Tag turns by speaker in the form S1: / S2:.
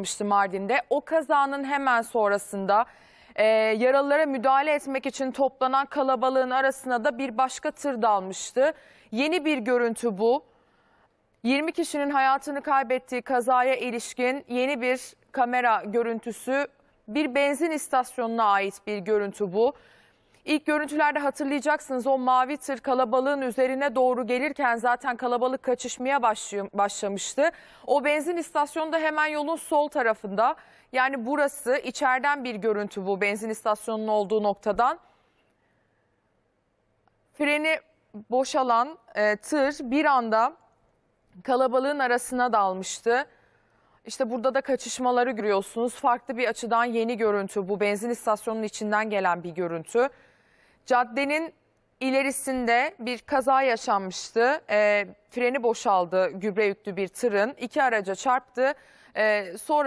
S1: yaşanmıştı Mardin'de. O kazanın hemen sonrasında e, yaralılara müdahale etmek için toplanan kalabalığın arasına da bir başka tır dalmıştı. Yeni bir görüntü bu. 20 kişinin hayatını kaybettiği kazaya ilişkin yeni bir kamera görüntüsü. Bir benzin istasyonuna ait bir görüntü bu. İlk görüntülerde hatırlayacaksınız o mavi tır kalabalığın üzerine doğru gelirken zaten kalabalık kaçışmaya başlamıştı. O benzin istasyonu da hemen yolun sol tarafında. Yani burası içeriden bir görüntü bu benzin istasyonunun olduğu noktadan. Freni boşalan e, tır bir anda kalabalığın arasına dalmıştı. İşte burada da kaçışmaları görüyorsunuz. Farklı bir açıdan yeni görüntü bu. Benzin istasyonunun içinden gelen bir görüntü. Caddenin ilerisinde bir kaza yaşanmıştı. E, freni boşaldı gübre yüklü bir tırın. iki araca çarptı. E, sonra